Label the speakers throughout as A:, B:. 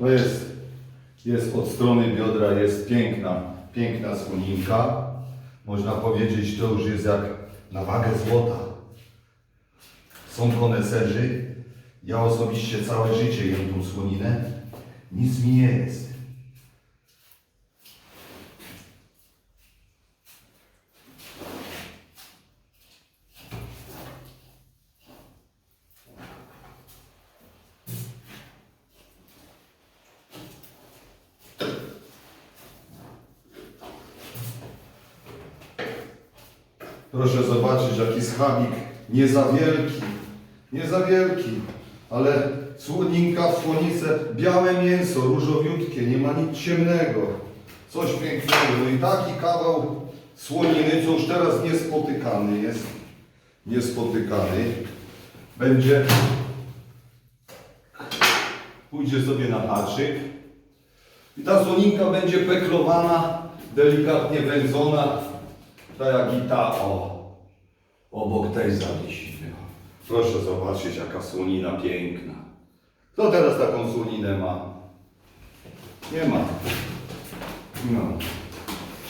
A: No jest, jest od strony biodra, jest piękna, piękna słoninka. Można powiedzieć, to już jest jak na wagę złota. Są koneserzy. Ja osobiście całe życie jem tą słoninę. Nic mi nie jest. Proszę zobaczyć, jaki schabik. Nie za wielki. Nie za wielki. Ale słoninka w słonice, białe mięso, różowiutkie, nie ma nic ciemnego. Coś pięknego. No i taki kawał słoniny, co już teraz niespotykany jest. Niespotykany. Będzie, pójdzie sobie na haczyk. I ta słoninka będzie peklowana, delikatnie wędzona, tak jak i ta, o, obok tej zawiesimy. Proszę zobaczyć, jaka słonina piękna. Kto teraz taką słoninę ma? Nie ma. No.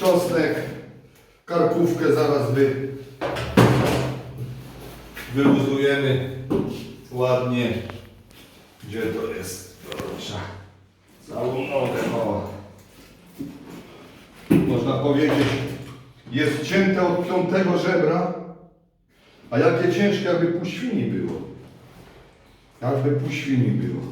A: Czosnek, karkówkę zaraz wy, wyluzujemy ładnie. Gdzie to jest? Proszę. Całą nogę, o. Można powiedzieć, jest cięte od piątego żebra, a jakie ciężkie, jakby pół świni było. Jakby pół świni było.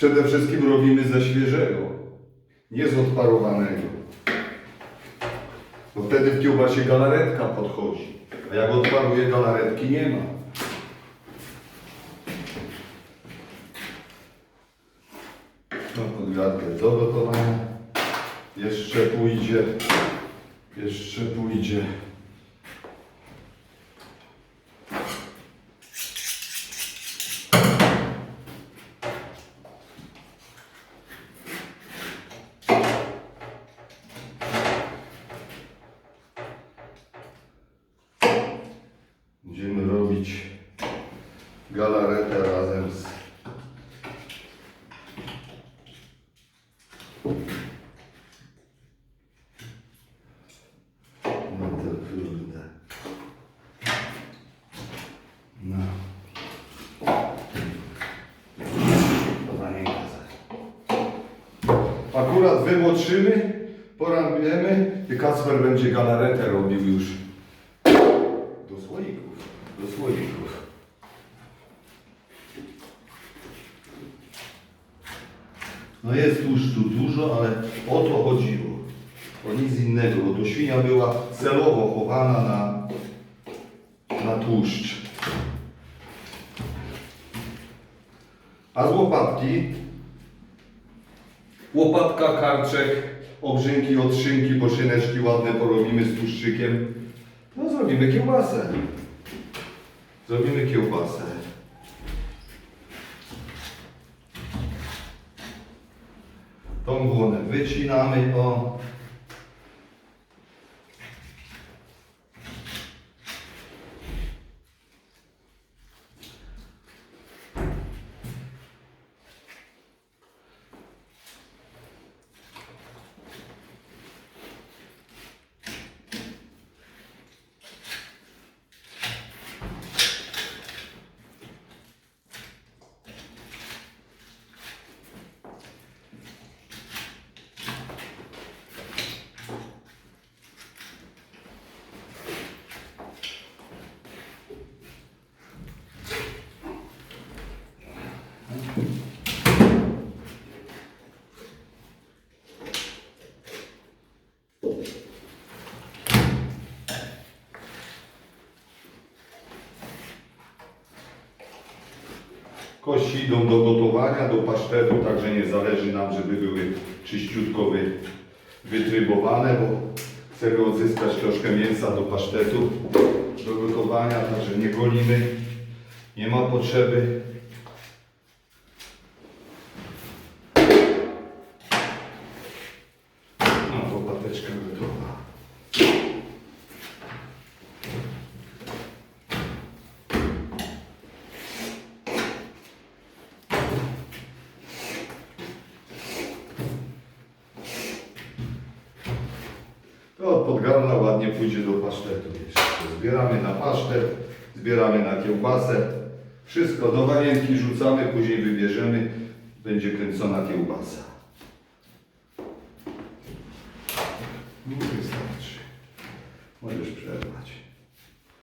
A: Przede wszystkim robimy ze świeżego, nie z odparowanego. Bo wtedy w kiełbasie galaretka podchodzi, a jak odparuje galaretki nie ma. No, podgradkę do gotowania. Jeszcze pójdzie, jeszcze pójdzie. Będziemy robić galaretę razem z No to kurde. No. Podanie gaza. Akurat wymoczymy, porąbiemy i Kacper będzie galaretę robił już do słoików. Do słoików. No jest tłuszczu dużo, ale o to chodziło. O nic innego, bo to świnia była celowo chowana na, na tłuszcz. A z łopatki? Łopatka, karczek, obrzynki od szynki, bo szyneczki ładne porobimy z tłuszczykiem. No zrobimy kiełbasę. Zrobimy kiełbasę. Tą błonę wycinamy, o. Kości idą do gotowania, do pasztetu, także nie zależy nam, żeby były czyściutko wy, wytrybowane, bo chcemy odzyskać troszkę mięsa do pasztetu, do gotowania, także nie golimy, nie ma potrzeby. No to pateczka gotowa. Od podgarna ładnie pójdzie do pasztetu jeszcze. Zbieramy na pasztet, zbieramy na kiełbasę. Wszystko do warienki rzucamy, później wybierzemy. Będzie kręcona kiełbasa. No wystarczy. Możesz